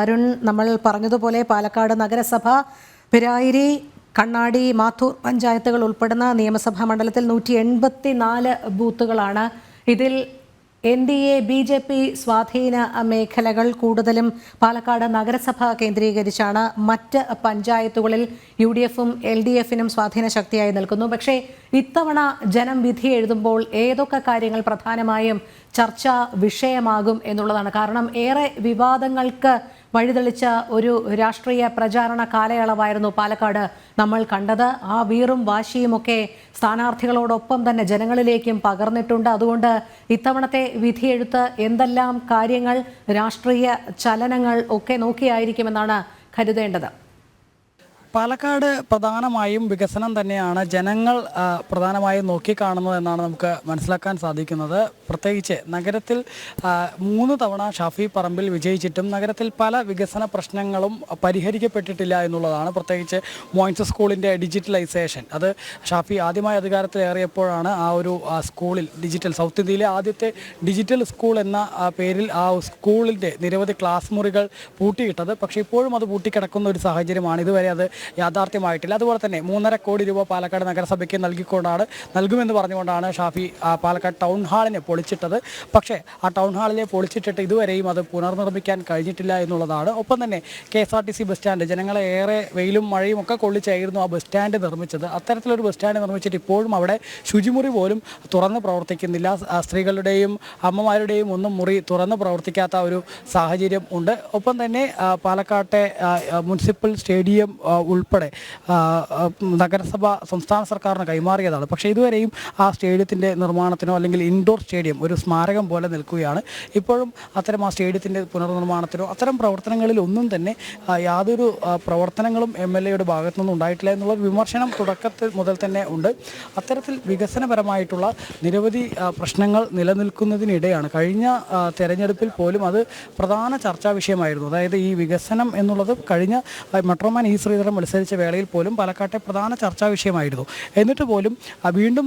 അരുൺ നമ്മൾ പറഞ്ഞതുപോലെ പാലക്കാട് നഗരസഭ പിരായിരി കണ്ണാടി മാത്തൂർ പഞ്ചായത്തുകൾ ഉൾപ്പെടുന്ന നിയമസഭാ മണ്ഡലത്തിൽ നൂറ്റി എൺപത്തി നാല് ബൂത്തുകളാണ്. ഇതിൽ N D A B J P സ്വാധീന മേഖലകൾ കൂടുതലും പാലക്കാട് നഗരസഭ കേന്ദ്രീകരിച്ചാണ്. മറ്റ് പഞ്ചായത്തുകളിൽ യു ഡി എഫും എൽ ഡി എഫിനും സ്വാധീന ശക്തിയായി നിൽക്കുന്നു. പക്ഷേ ഇത്തവണ ജനം വിധി എഴുതുമ്പോൾ ഏതൊക്കെ കാര്യങ്ങൾ പ്രധാനമായും ചർച്ചാ വിഷയമാകും എന്നുള്ളതാണ്. കാരണം ഏറെ വിവാദങ്ങൾക്ക് വഴിതെളിച്ച ഒരു രാഷ്ട്രീയ പ്രചാരണ കാലയളവായിരുന്നു പാലക്കാട്. നമ്മൾ കണ്ടത് ആ വീറും വാശിയുമൊക്കെ സ്ഥാനാർത്ഥികളോടൊപ്പം തന്നെ ജനങ്ങളിലേക്കും പകർന്നിട്ടുണ്ട്. അതുകൊണ്ട് ഇത്തവണത്തെ വിധിയെഴുത്ത് എന്തെല്ലാം കാര്യങ്ങൾ രാഷ്ട്രീയ ചലനങ്ങൾ ഒക്കെ നോക്കിയായിരിക്കുമെന്നാണ് കരുതേണ്ടത്. പാലക്കാട് പ്രധാനമായും വികസനം തന്നെയാണ് ജനങ്ങൾ പ്രധാനമായും നോക്കിക്കാണുന്നത് എന്നാണ് നമുക്ക് മനസ്സിലാക്കാൻ സാധിക്കുന്നത്. പ്രത്യേകിച്ച് നഗരത്തിൽ മൂന്ന് തവണ ഷാഫി പറമ്പിൽ വിജയിച്ചിട്ടും നഗരത്തിൽ പല വികസന പ്രശ്നങ്ങളും പരിഹരിക്കപ്പെട്ടിട്ടില്ല എന്നുള്ളതാണ്. പ്രത്യേകിച്ച് മോയിൻസ് സ്കൂളിന്റെ ഡിജിറ്റലൈസേഷൻ. അത് ഷാഫി ആദ്യമായി അധികാരത്തിലേറിയപ്പോഴാണ് ആ ഒരു സ്കൂളിൽ ഡിജിറ്റൽ സൗത്ത് ഇന്ത്യയിലെ ആദ്യത്തെ ഡിജിറ്റൽ സ്കൂൾ എന്ന പേരിൽ ആ സ്കൂളിന്റെ നിരവധി ക്ലാസ് മുറികൾ പൂട്ടിയിട്ടത്. പക്ഷേ ഇപ്പോഴും അത് പൂട്ടിക്കിടക്കുന്ന ഒരു സാഹചര്യമാണ്. ഇതുവരെ അത് യാഥാർത്ഥ്യമായിട്ടില്ല. അതുപോലെ തന്നെ മൂന്നര കോടി രൂപ പാലക്കാട് നഗരസഭയ്ക്ക് നൽകിക്കൊണ്ടാണ് നൽകുമെന്ന് പറഞ്ഞുകൊണ്ടാണ് ഷാഫി പാലക്കാട് ടൗൺ ഹാളിനെ പൊളിച്ചിട്ടത്. പക്ഷേ ആ ടൗൺ ഹാളിനെ പൊളിച്ചിട്ടിട്ട് ഇതുവരെയും അത് പുനർനിർമ്മിക്കാൻ കഴിഞ്ഞിട്ടില്ല എന്നുള്ളതാണ്. ഒപ്പം തന്നെ K S R T C bus stand ജനങ്ങളെ ഏറെ വെയിലും മഴയും ഒക്കെ കൊള്ളിച്ചായിരുന്നു ആ ബസ് സ്റ്റാൻഡ് നിർമ്മിച്ചത്. അത്തരത്തിലൊരു ബസ് സ്റ്റാൻഡ് നിർമ്മിച്ചിട്ട് ഇപ്പോഴും അവിടെ ശുചിമുറി പോലും തുറന്ന് പ്രവർത്തിക്കുന്നില്ല. സ്ത്രീകളുടെയും അമ്മമാരുടെയും ഒന്നും മുറി തുറന്ന് പ്രവർത്തിക്കാത്ത ഒരു സാഹചര്യം ഉണ്ട്. ഒപ്പം തന്നെ പാലക്കാട്ടെ മുനിസിപ്പൽ സ്റ്റേഡിയം ഉൾപ്പെടെ നഗരസഭ സംസ്ഥാന സർക്കാരിന് കൈമാറിയതാണ്. പക്ഷേ ഇതുവരെയും ആ സ്റ്റേഡിയത്തിന്റെ നിർമ്മാണത്തിനോ അല്ലെങ്കിൽ ഇൻഡോർ സ്റ്റേഡിയം ഒരു സ്മാരകം പോലെ നിൽക്കുകയാണ്. ഇപ്പോഴും അത്തരം ആ സ്റ്റേഡിയത്തിന്റെ പുനർനിർമ്മാണത്തിനോ അത്തരം പ്രവർത്തനങ്ങളിൽ ഒന്നും തന്നെ യാതൊരു പ്രവർത്തനങ്ങളും എം എൽ എയുടെ ഭാഗത്തു നിന്നും ഉണ്ടായിട്ടില്ല എന്നുള്ള വിമർശനം തുടക്കത്തിൽ മുതൽ തന്നെ ഉണ്ട്. അത്തരത്തിൽ വികസനപരമായിട്ടുള്ള നിരവധി പ്രശ്നങ്ങൾ നിലനിൽക്കുന്നതിനിടെയാണ് കഴിഞ്ഞ തെരഞ്ഞെടുപ്പിൽ പോലും അത് പ്രധാന ചർച്ചാ വിഷയമായിരുന്നു. അതായത് ഈ വികസനം എന്നുള്ളത് കഴിഞ്ഞ മെട്രോമാൻ ഇ ശ്രീധരൻ മത്സരിച്ച വേളയിൽ പോലും പാലക്കാട്ടെ പ്രധാന ചർച്ചാ വിഷയമായിരുന്നു. എന്നിട്ട് പോലും വീണ്ടും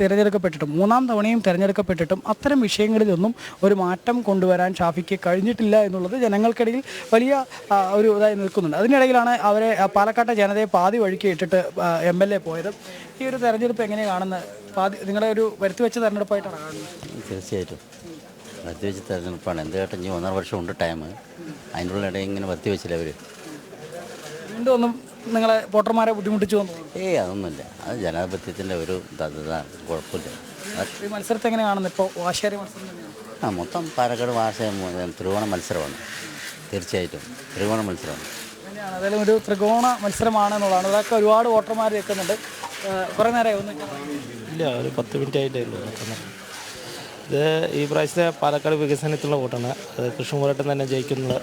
തിരഞ്ഞെടുക്കപ്പെട്ടിട്ടും മൂന്നാം തവണയും തിരഞ്ഞെടുക്കപ്പെട്ടിട്ടും അത്തരം വിഷയങ്ങളിലൊന്നും ഒരു മാറ്റം കൊണ്ടുവരാൻ ഷാഫിക്ക് കഴിഞ്ഞിട്ടില്ല എന്നുള്ളത് ജനങ്ങൾക്കിടയിൽ വലിയ ഒരു ഇതായി നിൽക്കുന്നുണ്ട്. അതിനിടയിലാണ് അവരെ പാലക്കാട്ടെ ജനതയെ പാതി വഴിക്ക് ഇട്ടിട്ട് എം എൽ എ പോയത്. ഈ ഒരു തെരഞ്ഞെടുപ്പ് എങ്ങനെയാണ് കാണുന്നത് പാതി നിങ്ങളുടെ ഒരു വരുത്തി വെച്ച തെരഞ്ഞെടുപ്പായിട്ടാണ് കാണുന്നത്? തീർച്ചയായിട്ടും. വർത്തിവെച്ച തെരഞ്ഞെടുപ്പാണ്. എന്ത് കേട്ടോ ഇനി ഒന്നര വർഷം ഉണ്ട് ടൈം. അതിനുള്ള ഇടയിൽ ഇങ്ങനെ വർത്തിവെച്ചില്ല അവർ വീണ്ടും ഒന്നും നിങ്ങളെ വോട്ടർമാരെ ബുദ്ധിമുട്ടിച്ചു വന്നു തോന്നുന്നു. ഏയ് അതൊന്നുമില്ല. അത് ജനാധിപത്യത്തിന്റെ ഒരു ഇതാണ് കുഴപ്പമില്ല. ഈ മത്സരത്തെ എങ്ങനെ കാണുന്നത് ഇപ്പോൾ വാശേരി മത്സരം തന്നെയാണ്? ആ മൊത്തം പാലക്കാട് ഭാഷ ത്രികോണ മത്സരമാണ്. തീർച്ചയായിട്ടും ത്രികോണ മത്സരമാണ്. തന്നെയാണ് അതായത് ഒരു ത്രികോണ മത്സരമാണ് എന്നുള്ളതാണ്. അതൊക്കെ ഒരുപാട് വോട്ടർമാർ നിൽക്കുന്നുണ്ട് കുറേ നേരമായി ഒന്ന് ഇല്ല ഒരു പത്ത് മിനിറ്റ് ആയിട്ടായിരുന്നു നോക്കുന്നത് ഇത് ഈ പ്രാവശ്യത്തെ പാലക്കാട് വികസനത്തിലുള്ള വോട്ടാണ്. അത് കൃഷ്ണകുമാരട്ടൻ തന്നെ ജയിക്കുന്നത്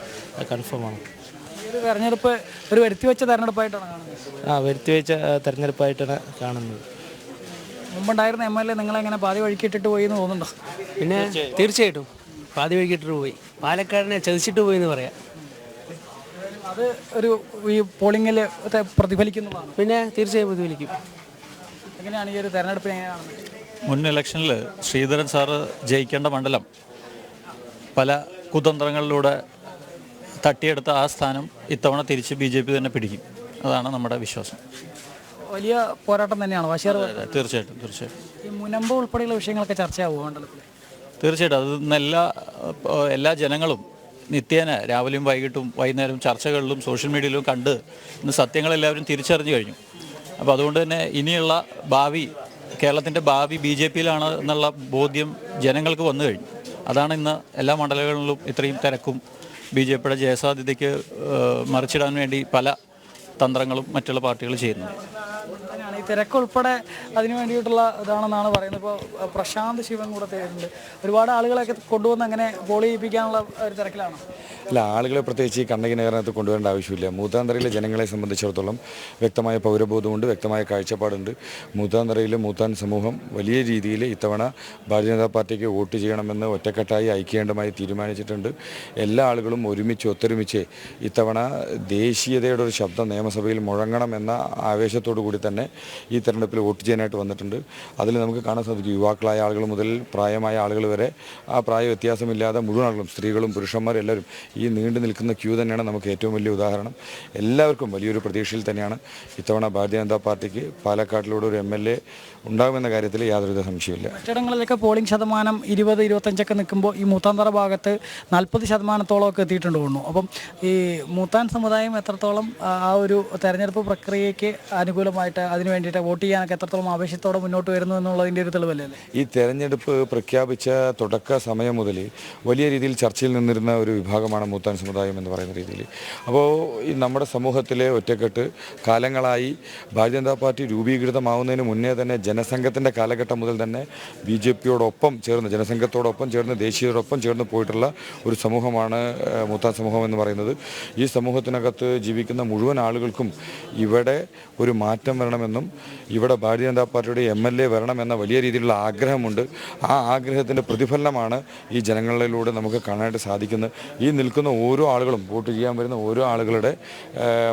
കൺഫേമാണ് ഒരു തെരഞ്ഞെടുപ്പ് ഒരു വരുത്തി വെച്ച തെരഞ്ഞെടുപ്പായിട്ടാണ് കാണുന്നത്? ആ വരുത്തി വെച്ച ആ, തെരഞ്ഞെടുപ്പായിട്ടാണ് കാണുന്നത്. മുമ്പുണ്ടായിരുന്ന എം എൽ എ നിങ്ങളെങ്ങനെ പാതി വഴിക്കിട്ടിട്ട് പോയി എന്ന് തോന്നുന്നുണ്ടോ? പിന്നെ തീർച്ചയായിട്ടും പാതി വഴിക്കിട്ടിട്ട് പോയി. പാലക്കാടിനെ ചതിച്ചിട്ട് പോയി എന്ന് പറയാം അത് ഒരു ഈ പോളിങ്ങിൽ പ്രതിഫലിക്കുന്നതാണ്. പിന്നെ തീർച്ചയായും പ്രതിഫലിക്കും. എങ്ങനെയാണ് ഈ ഒരു തെരഞ്ഞെടുപ്പിനെ മുൻ ഇലക്ഷനിൽ ശ്രീധരൻ സാറ് ജയിക്കേണ്ട മണ്ഡലം പല കുതന്ത്രങ്ങളിലൂടെ തട്ടിയെടുത്ത ആ സ്ഥാനം ഇത്തവണ തിരിച്ച് ബി ജെ പി തന്നെ പിടിക്കും. അതാണ് നമ്മുടെ വിശ്വാസം. വലിയ പോരാട്ടം തന്നെയാണ്? തീർച്ചയായിട്ടും തീർച്ചയായിട്ടും. ഈ മുനമ്പ് ഉൾപ്പെടെയുള്ള വിഷയങ്ങളൊക്കെ മണ്ഡലത്തിൽ തീർച്ചയായിട്ടും അത് എല്ലാ എല്ലാ ജനങ്ങളും നിത്യേന രാവിലെയും വൈകിട്ടും വൈകുന്നേരം ചർച്ചകളിലും സോഷ്യൽ മീഡിയയിലും കണ്ട് ഇന്ന് സത്യങ്ങളെല്ലാവരും തിരിച്ചറിഞ്ഞു കഴിഞ്ഞു. അപ്പോൾ അതുകൊണ്ട് തന്നെ ഇനിയുള്ള ഭാവി കേരളത്തിന്റെ ഭാവി ബി ജെ പിയിലാണ് എന്നുള്ള ബോധ്യം ജനങ്ങൾക്ക് വന്നു കഴിഞ്ഞു. അതാണ് ഇന്ന് എല്ലാ മണ്ഡലങ്ങളിലും ഇത്രയും തിരക്കും ബി ജെ പിയുടെ ജയസാധ്യതയ്ക്ക് മറിച്ചിടാൻ വേണ്ടി പല തന്ത്രങ്ങളും മറ്റുള്ള പാർട്ടികൾ ഈ തിരക്കുൾപ്പെടെ അതിന് വേണ്ടിയിട്ടുള്ള ഇതാണെന്നാണ് പറയുന്നത്. ഇപ്പോൾ പ്രശാന്ത് ശിവൻ കൂടെ തേടുന്നുണ്ട് ഒരുപാട് ആളുകളൊക്കെ കൊണ്ടുവന്ന് അങ്ങനെ പോളി ചെയ്യിപ്പിക്കാനുള്ള ഒരു തിരക്കിലാണ്. അല്ല ആളുകളെ പ്രത്യേകിച്ച് ഈ കണ്ണകി നഗരത്ത് കൊണ്ടുവരേണ്ട ആവശ്യമില്ല. മൂത്താന്തറയിലെ ജനങ്ങളെ സംബന്ധിച്ചിടത്തോളം വ്യക്തമായ പൗരബോധമുണ്ട് വ്യക്തമായ കാഴ്ചപ്പാടുണ്ട്. മൂത്താന്തറയിലെ മൂത്താൻ സമൂഹം വലിയ രീതിയിൽ ഇത്തവണ ഭാരതീയ ജനതാ പാർട്ടിക്ക് വോട്ട് ചെയ്യണമെന്ന് ഒറ്റക്കെട്ടായി ഐക്യകണ്ഠമായി തീരുമാനിച്ചിട്ടുണ്ട്. എല്ലാ ആളുകളും ഒരുമിച്ച് ഒത്തൊരുമിച്ച് ഇത്തവണ ദേശീയതയുടെ ഒരു ശബ്ദം നിയമസഭയിൽ മുഴങ്ങണമെന്ന ആവേശത്തോടു കൂടി തന്നെ ഈ തെരഞ്ഞെടുപ്പിൽ വോട്ട് ചെയ്യാനായിട്ട് വന്നിട്ടുണ്ട്. അതിൽ നമുക്ക് കാണാൻ സാധിക്കും യുവാക്കളായ ആളുകൾ മുതൽ പ്രായമായ ആളുകൾ വരെ ആ പ്രായ വ്യത്യാസമില്ലാതെ മുഴുവൻ ആളുകളും സ്ത്രീകളും പുരുഷന്മാരും എല്ലാവരും ഈ നീണ്ടു നിൽക്കുന്ന ക്യൂ തന്നെയാണ് നമുക്ക് ഏറ്റവും വലിയ ഉദാഹരണം. എല്ലാവർക്കും വലിയൊരു പ്രതീക്ഷയിൽ തന്നെയാണ് ഇത്തവണ ഭാരതീയ ജനതാ പാർട്ടിക്ക് പാലക്കാട്ടിലൂടെ ഒരു എം എൽ എ ഉണ്ടാകുമെന്ന കാര്യത്തിൽ യാതൊരുവിധ സംശയമില്ല മറ്റിടങ്ങളിലൊക്കെ പോളിംഗ് ശതമാനം ഇരുപത് ഇരുപത്തഞ്ചൊക്കെ നിൽക്കുമ്പോൾ ഈ മൂത്താന്തറ ഭാഗത്ത് നാൽപ്പത് ശതമാനത്തോളമൊക്കെ എത്തിയിട്ടുണ്ട് തോന്നുന്നു. അപ്പം ഈ മൂത്താൻ സമുദായം എത്രത്തോളം ആ ഒരു തെരഞ്ഞെടുപ്പ് പ്രക്രിയയ്ക്ക് അനുകൂലമായിട്ട് അതിന് വേണ്ടിയിട്ട് വോട്ട് ചെയ്യാനൊക്കെ എത്രത്തോളം ആവേശത്തോടെ മുന്നോട്ട് വരുന്നു എന്നുള്ളതിന്റെ ഒരു തെളിവല്ലേ ഈ തെരഞ്ഞെടുപ്പ് പ്രഖ്യാപിച്ച തുടക്ക സമയം മുതൽ വലിയ രീതിയിൽ ചർച്ചയിൽ നിന്നിരുന്ന ഒരു വിഭാഗമാണ് മൂത്താൻ സമുദായം എന്ന് പറയുന്ന രീതിയിൽ. അപ്പോൾ ഈ നമ്മുടെ സമൂഹത്തിലെ ഒറ്റക്കെട്ട് കാലങ്ങളായി ഭാരതീയ ജനതാ പാർട്ടി രൂപീകൃതമാവുന്നതിന് മുന്നേ തന്നെ ജനസംഘത്തിന്റെ കാലഘട്ടം മുതൽ തന്നെ ബി ജെ പിയോടൊപ്പം ചേർന്ന് ജനസംഘത്തോടൊപ്പം ചേർന്ന് ദേശീയതോടൊപ്പം ചേർന്ന് പോയിട്ടുള്ള ഒരു സമൂഹമാണ് മൂത്താൻ സമൂഹം എന്ന് പറയുന്നത്. ഈ സമൂഹത്തിനകത്ത് ജീവിക്കുന്ന മുഴുവൻ ആളുകൾക്കും ഇവിടെ ഒരു മാറ്റം വരണമെന്നും ഇവിടെ ഭാരതീയ ജനതാ പാർട്ടിയുടെ എം എൽ എ വരണമെന്ന വലിയ രീതിയിലുള്ള ആഗ്രഹമുണ്ട്. ആ ആഗ്രഹത്തിന്റെ പ്രതിഫലനമാണ് ഈ ജനങ്ങളിലൂടെ നമുക്ക് കാണാനായിട്ട് സാധിക്കുന്നത്. ഈ നിൽക്കുന്ന ഓരോ ആളുകളും വോട്ട് ചെയ്യാൻ വരുന്ന ഓരോ ആളുകളുടെ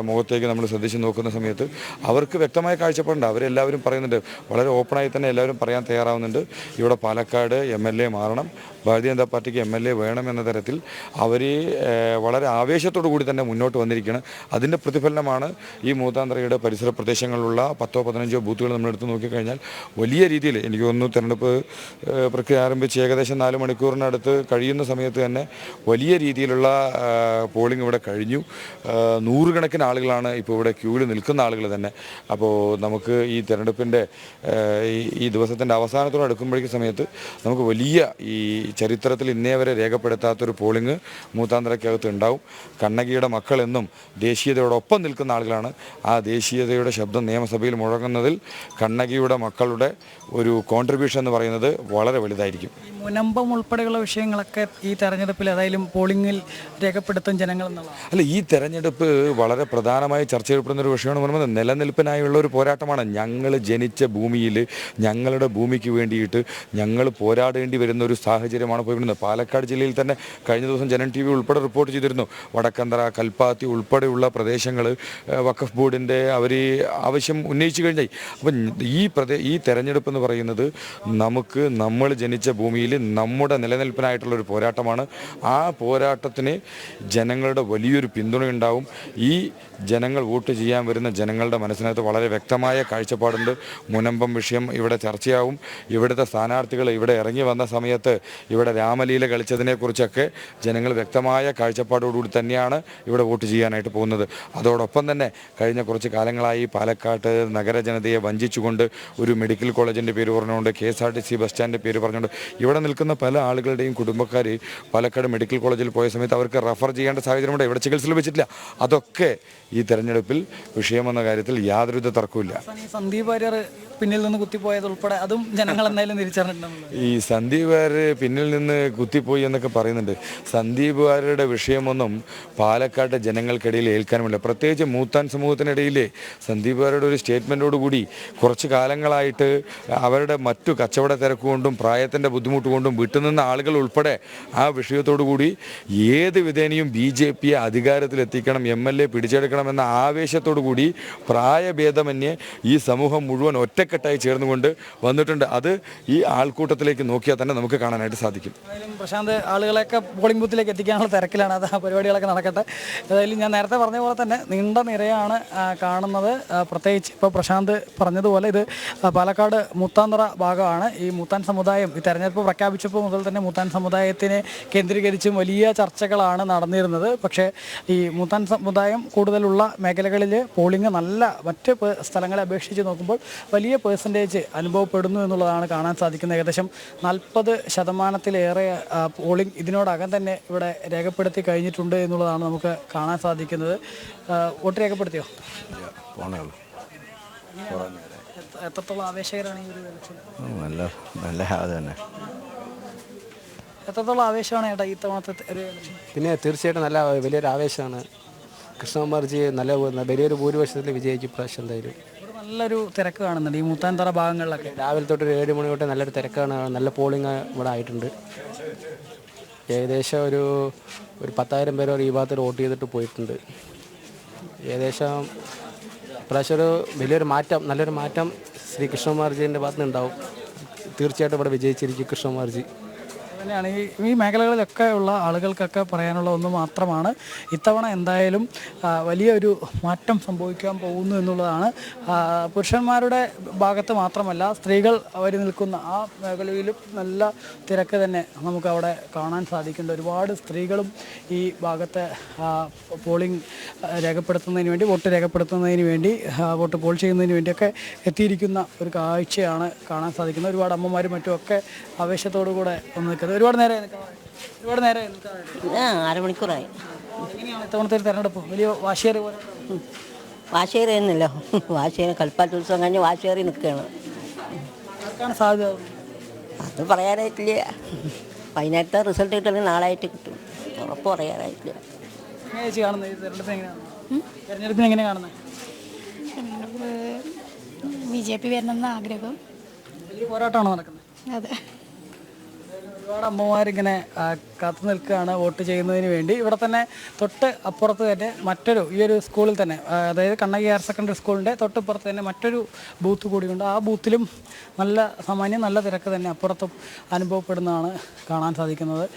മുഖത്തേക്ക് നമ്മൾ ശ്രദ്ധിച്ച് നോക്കുന്ന സമയത്ത് അവർക്ക് വ്യക്തമായ കാഴ്ചപ്പാടുണ്ട്. അവരെല്ലാവരും പറയുന്നുണ്ട് വളരെ ഓപ്പണായി തന്നെ എല്ലാവരും പറയാൻ തയ്യാറാവുന്നുണ്ട്. ഇവിടെ പാലക്കാട് എം എൽ എ മാറണം ഭാരതീയ ജനതാ പാർട്ടിക്ക് എം എൽ എ വേണമെന്ന തരത്തിൽ അവർ വളരെ ആവേശത്തോടു കൂടി തന്നെ മുന്നോട്ട് വന്നിരിക്കുകയാണ്. അതിന്റെ പ്രതിഫലനമാണ് ഈ മൂത്താന്തറയുടെ പരിസര പ്രദേശങ്ങളിലുള്ള പത്തോ പതിനഞ്ചോ ബൂത്തുകൾ നമ്മൾ എടുത്ത് നോക്കിക്കഴിഞ്ഞാൽ വലിയ രീതിയിൽ എനിക്ക് തോന്നുന്നു തെരഞ്ഞെടുപ്പ് പ്രക്രിയ ആരംഭിച്ച് ഏകദേശം നാല് മണിക്കൂറിനടുത്ത് കഴിയുന്ന സമയത്ത് തന്നെ വലിയ രീതിയിലുള്ള പോളിംഗ് ഇവിടെ കഴിഞ്ഞു. നൂറുകണക്കിന് ആളുകളാണ് ഇപ്പോൾ ഇവിടെ ക്യൂവിൽ നിൽക്കുന്ന ആളുകൾ തന്നെ. അപ്പോൾ നമുക്ക് ഈ തെരഞ്ഞെടുപ്പിന്റെ ഈ- ദിവസത്തിന്റെ അവസാനത്തോട് അടുക്കുമ്പോഴേക്കും സമയത്ത് നമുക്ക് വലിയ ഈ ചരിത്രത്തിൽ ഇന്നേ വരെ രേഖപ്പെടുത്താത്തൊരു പോളിംഗ് മൂത്താന്തരക്കകത്ത് ഉണ്ടാവും. കണ്ണകിയുടെ മക്കളെന്നും ദേശീയതയോടൊപ്പം നിൽക്കുന്ന ആളുകളാണ്. ആ ദേശീയതയുടെ ശബ്ദം നിയമസഭയിൽ മുഴങ്ങുന്നതിൽ കണ്ണകിയുടെ മക്കളുടെ ഒരു കോൺട്രിബ്യൂഷൻ എന്ന് പറയുന്നത് വളരെ വലുതായിരിക്കും. മുനമ്പം ഉൾപ്പെടെയുള്ള വിഷയങ്ങളൊക്കെ ഈ തെരഞ്ഞെടുപ്പിൽ ഏതായാലും പോളിംഗിൽ രേഖപ്പെടുത്തും ജനങ്ങൾ അല്ല ഈ തെരഞ്ഞെടുപ്പ് വളരെ പ്രധാനമായി ചർച്ച ചെയ്യപ്പെടുന്ന ഒരു വിഷയമാണ് പറയുന്നത് നിലനിൽപ്പിനായുള്ള ഒരു പോരാട്ടമാണ്. ഞങ്ങൾ ജനിച്ച ഭൂമിയിൽ ഞങ്ങളുടെ ഭൂമിക്ക് വേണ്ടിയിട്ട് ഞങ്ങൾ പോരാടേണ്ടി വരുന്ന ഒരു സാഹചര്യമാണ് പോയിരുന്നത് പാലക്കാട് ജില്ലയിൽ തന്നെ കഴിഞ്ഞ ദിവസം ജനൻ ടി വി ഉൾപ്പെടെ റിപ്പോർട്ട് ചെയ്തിരുന്നു. വടക്കന്തറ കൽപ്പാത്തി ഉൾപ്പെടെയുള്ള പ്രദേശങ്ങൾ വഖഫ് ബോർഡിന്റെ അവർ ആവശ്യം ഉന്നയിച്ചു കഴിഞ്ഞായി അപ്പം ഈ പ്രദേ ഈ തെരഞ്ഞെടുപ്പ് എന്ന് പറയുന്നത് നമുക്ക് നമ്മൾ ജനിച്ച ഭൂമിയിൽ നമ്മുടെ നിലനിൽപ്പിനായിട്ടുള്ള ഒരു പോരാട്ടമാണ്. ആ പോരാട്ടത്തിന് ജനങ്ങളുടെ വലിയൊരു പിന്തുണയുണ്ടാവും. ഈ ജനങ്ങൾ വോട്ട് ചെയ്യാൻ വരുന്ന ജനങ്ങളുടെ മനസ്സിനകത്ത് വളരെ വ്യക്തമായ കാഴ്ചപ്പാടുണ്ട്. മുനമ്പം വിഷയം ഇവിടെ ചർച്ചയാവും. ഇവിടുത്തെ സ്ഥാനാർത്ഥികൾ ഇവിടെ ഇറങ്ങി വന്ന സമയത്ത് ഇവിടെ രാമലീല കളിച്ചതിനെക്കുറിച്ചൊക്കെ ജനങ്ങൾ വ്യക്തമായ കാഴ്ചപ്പാടോടുകൂടി തന്നെയാണ് ഇവിടെ വോട്ട് ചെയ്യാനായിട്ട് പോകുന്നത്. അതോടൊപ്പം തന്നെ കഴിഞ്ഞ കുറച്ച് കാലങ്ങളായി പാലക്കാട്ട് നഗരജനതയെ വഞ്ചിച്ചുകൊണ്ട് ഒരു മെഡിക്കൽ കോളേജിന്റെ പേര് പറഞ്ഞുകൊണ്ട് K S R T C bus സ്റ്റാൻഡിന്റെ പേര് പറഞ്ഞുകൊണ്ട് ഇവിടെ നിൽക്കുന്ന പല ആളുകളുടെയും കുടുംബക്കാർ പാലക്കാട് മെഡിക്കൽ കോളേജിൽ പോയ സമയത്ത് അവർക്ക് റെഫർ ചെയ്യേണ്ട സാഹചര്യമുണ്ട് ഇവിടെ ചികിത്സ ലഭിച്ചിട്ടില്ല അതൊക്കെ ഈ തെരഞ്ഞെടുപ്പിൽ വിഷയമെന്ന കാര്യത്തിൽ യാതൊരുവിധ തർക്കമില്ല സന്ദീപ് വാര്യർ പിന്നിൽ നിന്ന് കുത്തിപ്പോയത് ഉൾപ്പെടെ അതും ജനങ്ങൾ എന്തായാലും തിരിച്ചറിഞ്ഞിട്ടുണ്ട് ഈ സന്ദീപ് വാര്യർ പിന്നിൽ നിന്ന് കുത്തിപ്പോയി എന്നൊക്കെ പറയുന്നുണ്ട്. സന്ദീപ് വാര്യരുടെ വിഷയമൊന്നും പാലക്കാട്ടെ ജനങ്ങൾക്കിടയിൽ ഏൽക്കാനുമില്ല. പ്രത്യേകിച്ച് മൂത്താൻ സമൂഹത്തിനിടയിലെ സന്ദീപ് വാര്യരുടെ ഒരു സ്റ്റേറ്റ്മെന്റോട് കൂടി കുറച്ച് കാലങ്ങളായിട്ട് അവരുടെ മറ്റു കച്ചവട തിരക്കുകൊണ്ടും പ്രായത്തിന്റെ ബുദ്ധിമുട്ട് കൊണ്ടും വിട്ടുനിന്ന ആളുകൾ ഉൾപ്പെടെ ആ വിഷയത്തോടു കൂടി ഏത് വിധേനയും ബി ജെ പിയെ അധികാരത്തിലെത്തിക്കണം എം എൽ എ പിടിച്ചെടുക്കണമെന്ന ആവേശത്തോടു കൂടി പ്രായഭേദമന്യേ ഈ സമൂഹം മുഴുവൻ ഒറ്റക്കെട്ടായി ചേർന്നുകൊണ്ട് വന്നിട്ടുണ്ട്. അത് ഈ ആൾക്കൂട്ടത്തിലേക്ക് നോക്കിയാൽ തന്നെ നമുക്ക് കാണാനായിട്ട് സാധിക്കും. പ്രശാന്ത് ആളുകളെയൊക്കെ പോളിംഗ് ബൂത്തിലേക്ക് എത്തിക്കാനുള്ള തിരക്കിലാണ്. അത് ആ പരിപാടികളൊക്കെ നടക്കട്ടെ. ഏതായാലും ഞാൻ നേരത്തെ പറഞ്ഞ പോലെ തന്നെ നീണ്ട നിരയാണ് കാണുന്നത്. പ്രത്യേകിച്ച് ഇപ്പോൾ പ്രശാന്ത് പറഞ്ഞതുപോലെ ഇത് പാലക്കാട് മുത്താന്തറ ഭാഗമാണ്. ഈ മുത്താൻ സമുദായം ഈ തെരഞ്ഞെടുപ്പ് പ്രഖ്യാപിച്ചപ്പോൾ മുതൽ തന്നെ മുത്താൻ സമുദായത്തിനെ കേന്ദ്രീകരിച്ചും വലിയ ചർച്ചകളാണ് നടന്നിരുന്നത്. പക്ഷേ ഈ മുത്താൻ സമുദായം കൂടുതലുള്ള മേഖലകളിൽ പോളിംഗ് നല്ല മറ്റ് സ്ഥലങ്ങളെ അപേക്ഷിച്ച് നോക്കുമ്പോൾ വലിയ പേഴ്സന്റേജ് അനുഭവപ്പെടുന്നു എന്നുള്ളതാണ് കാണാൻ സാധിക്കുന്നത്. ഏകദേശം നാൽപ്പത് ശതമാനത്തിലേറെ പോളിംഗ് ഇതിനോടകം തന്നെ ഇവിടെ രേഖപ്പെടുത്തി കഴിഞ്ഞിട്ടുണ്ട് എന്നുള്ളതാണ് നമുക്ക് കാണാൻ സാധിക്കുന്നത്. വോട്ട് രേഖപ്പെടുത്തിയോ? എത്ര- എത്രത്തോളം ആവേശകരമാണ് ഈ ഒരു ഇലക്ഷൻ നല്ല നല്ല അത് തന്നെ. എത്രത്തോളം ആവേശമാണ് ഏട്ടാ ഈ തവണത്തെ ഒരു ഇലക്ഷൻ പിന്നെ തീർച്ചയായിട്ടും നല്ല വലിയൊരു ആവേശമാണ്. കൃഷ്ണകുമാർജി നല്ല വലിയൊരു ഭൂരിപക്ഷത്തിൽ വിജയിക്കും പ്രാവശ്യം എന്തായാലും. ഇവിടെ നല്ലൊരു തിരക്ക് കാണുന്നുണ്ട്. ഈ മൂത്താൻതറ ഭാഗങ്ങളിലൊക്കെ. രാവിലെ തൊട്ട് ഒരു ഏഴ് മണി തൊട്ട് നല്ലൊരു തിരക്കാണ്. നല്ല പോളിംഗ് ഇവിടെ ആയിട്ടുണ്ട്. ഏകദേശം ഒരു ഒരു പത്തായിരം പേരോ ഈ ഭാഗത്ത് വോട്ട് ചെയ്തിട്ട് പോയിട്ടുണ്ട്. ഏകദേശം ഇപ്രാവശ്യം ഒരു വലിയൊരു മാറ്റം നല്ലൊരു മാറ്റം ശ്രീ കൃഷ്ണകുമാർജീന്റെ ഭാഗത്തുനിന്നുണ്ടാവും തീർച്ചയായിട്ടും ഇവിടെ വിജയിച്ചിരിക്കും കൃഷ്ണകുമാർജി. തന്നെയാണ്. ഈ ഈ മേഖലകളിലൊക്കെ ഉള്ള ആളുകൾക്കൊക്കെ പറയാനുള്ള ഒന്ന് മാത്രമാണ് ഇത്തവണ എന്തായാലും വലിയൊരു മാറ്റം സംഭവിക്കാൻ പോകുന്നു എന്നുള്ളതാണ്. പുരുഷന്മാരുടെ ഭാഗത്ത് മാത്രമല്ല സ്ത്രീകൾ അവർ നിൽക്കുന്ന ആ മേഖലയിലും നല്ല തിരക്ക് തന്നെ നമുക്ക് അവിടെ കാണാൻ സാധിക്കുന്നുണ്ട്. ഒരുപാട് സ്ത്രീകളും ഈ ഭാഗത്തെ പോളിംഗ് രേഖപ്പെടുത്തുന്നതിന് വേണ്ടി വോട്ട് രേഖപ്പെടുത്തുന്നതിന് വേണ്ടി വോട്ട് പോൾ ചെയ്യുന്നതിന് വേണ്ടിയൊക്കെ എത്തിയിരിക്കുന്ന ഒരു കാഴ്ചയാണ് കാണാൻ സാധിക്കുന്നത്. ഒരുപാട് അമ്മമാരും മറ്റുമൊക്കെ ആവേശത്തോടു കൂടെ വന്ന് നിൽക്കുന്നത് ഒരുപാട് നേരം ഒരുപാട് നേരമായി നിൽക്കാനായിട്ട് ആ അരമണിക്കൂറായി. എങ്ങനെയാണ് ഇത്തവണത്തെ ഒരു തെരഞ്ഞെടുപ്പ്? വലിയ വാശിയേറി പോലെ വാശേരി കൽപ്പാട്ടുത്സവം കഴിഞ്ഞ് വാശേറി നിൽക്കുകയാണ്. ആർക്കാണ് സാധ്യത? അത് പറയാനായിട്ടില്ല. വൈകുന്നേരത്തെ റിസൾട്ട് കിട്ടണമെങ്കിൽ നാളായിട്ട് കിട്ടും. ഉറപ്പ് പറയാനായിട്ടില്ല. എങ്ങനെ ചേച്ചി കാണുന്നത് ഈ തെരഞ്ഞെടുപ്പ് എങ്ങനെയാണ്? തെരഞ്ഞെടുപ്പിന് എങ്ങനെ കാണുന്നത് ബി ജെ പി വരണമെന്ന് ആഗ്രഹം. വലിയ പോരാട്ടമാണോ നടക്കുന്നത് അതെ. ഒരുപാട് അമ്മമാരിങ്ങനെ കാത്തു നിൽക്കുകയാണ് വോട്ട് ചെയ്യുന്നതിന് വേണ്ടി. ഇവിടെ തന്നെ തൊട്ട് അപ്പുറത്ത് തന്നെ മറ്റൊരു ഈ ഒരു സ്കൂളിൽ തന്നെ അതായത് കണ്ണകി ഹയർ സെക്കൻഡറി സ്കൂളിന്റെ തൊട്ടപ്പുറത്ത് തന്നെ മറ്റൊരു ബൂത്ത് കൂടിയുണ്ട്. ആ ബൂത്തിലും നല്ല സാമാന്യം നല്ല തിരക്ക് തന്നെ അപ്പുറത്തും അനുഭവപ്പെടുന്നതാണ് കാണാൻ സാധിക്കുന്നത്.